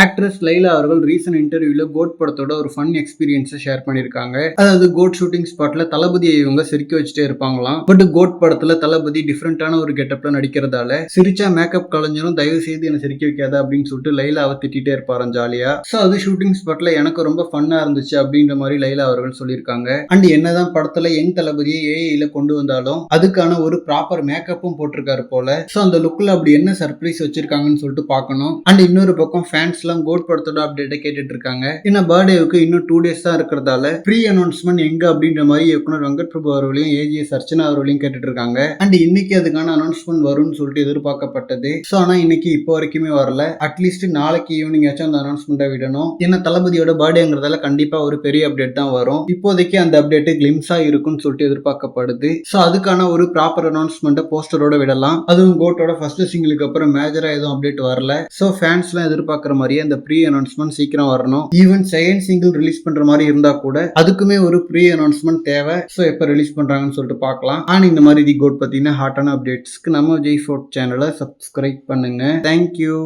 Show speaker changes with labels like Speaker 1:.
Speaker 1: Actress Laila அவர்கள் recent இன்டர்வியூல code படத்தோட ஒரு ஃபன் எக்ஸ்பீரியன்ஸை ஷேர் பண்ணியிருக்காங்க. அதாவது கோட் ஷூட்டிங் ஸ்பாட்ல தளபதியை இவங்க சிரிக்க வச்சுட்டே இருப்பாங்களாம். பட் கோட் படத்துல தளபதி டிஃப்ரெண்டான ஒரு கெட்டப்ல நடிக்கிறதால சிரிச்சா மேக்கப் கலைஞரும் தயவு செய்து என்ன சிரிக்க வைக்காத அப்படின்னு சொல்லிட்டு லைலாவை திட்டிட்டே இருப்பாராம் ஜாலியா ஸோ அது ஷூட்டிங் ஸ்பாட்ல எனக்கு ரொம்ப ஃபன்னா இருந்துச்சு அப்படின்ற மாதிரி லைலா அவர்கள் சொல்லியிருக்காங்க. அண்ட் என்னதான் படத்துல எங் தளபதியை ஏஐல கொண்டு வந்தாலும் அதுக்கான ஒரு ப்ராப்பர் மேக்கப்பும் போட்டிருக்காரு போல. ஸோ அந்த லுக்ல அப்படி என்ன சர்ப்ரைஸ் வச்சிருக்காங்கன்னு சொல்லிட்டு பார்க்கணும். அண்ட் இன்னொரு பக்கம் ஃபேன்ஸ் எல்லாம் கோட் படத்தோட அப்டேட்டை கேட்டுட்டு இருக்காங்க ஏன்னா பர்த்டேவுக்கு இன்னும் டூ டேஸ் தான் இருக்கிறதால ப்ரீ அனௌன்ஸ்மெண்ட் எங்க அப்படின்ற மாதிரி இயக்குனர் வெங்கட் பிரபு அவர்களையும் ஏஜிஎஸ் அர்ச்சனா அவர்களையும் கேட்டுட்டு இருக்காங்க அண்ட் இன்னைக்கு அதுக்கான அனௌன்ஸ்மெண்ட் வரும்னு சொல்லிட்டு எதிர்பார்க்கப்பட்டது. ஸோ ஆனா இன்னைக்கு இப்போ வரைக்குமே வரல. அட்லீஸ்ட் நாளைக்கு ஈவினிங் ஆச்சும் அந்த அனௌன்ஸ்மெண்ட்டை விடணும். ஏன்னா தளபதியோட பர்த்டேங்கிறதால கண்டிப்பா ஒரு பெரிய அப்டேட் தான் வரும். இப்போதைக்கு அந்த அப்டேட் கிளிம்ஸா இருக்கும்னு சொல்லிட்டு எதிர்பார்க்கப்படுது. ஸோ அதுக்கான ஒரு ப்ராப்பர் அனௌன்ஸ்மெண்ட்டை போஸ்டரோட விடலாம். அதுவும் கோட்டோட ஃபர்ஸ்ட் சிங்கிளுக்கு அப்புறம் மேஜரா எதுவும் அப்டேட் வரல. ஸோ ஃபேன்ஸ்லாம் எதிர்பார்க்குற மாதிரியே அந்த ப்ரீ அனௌன்ஸ்மெண்ட் சீக்கிரம் வரணும். ஈவன் செகண்ட் சிங்கிள் ரிலீஸ் பண்ற மாதிரி இருந்தா கூட அதுக்குமே ஒரு ப்ரீ அனௌன்ஸ்மெண்ட் தேவை. ஸோ எப்போ ரிலீஸ் பண்றாங்கன்னு சொல்லிட்டு பார்க்கலாம். ஆனால் இந்த மாதிரி தி கோட் பார்த்தீங்கன்னா ஹாட்டான அப்டேட்ஸ்க்கு நம்ம ஜெய் ஃபோர்ட் சேனலை சப்ஸ்கிரைப் பண்ணுங்க. Thank you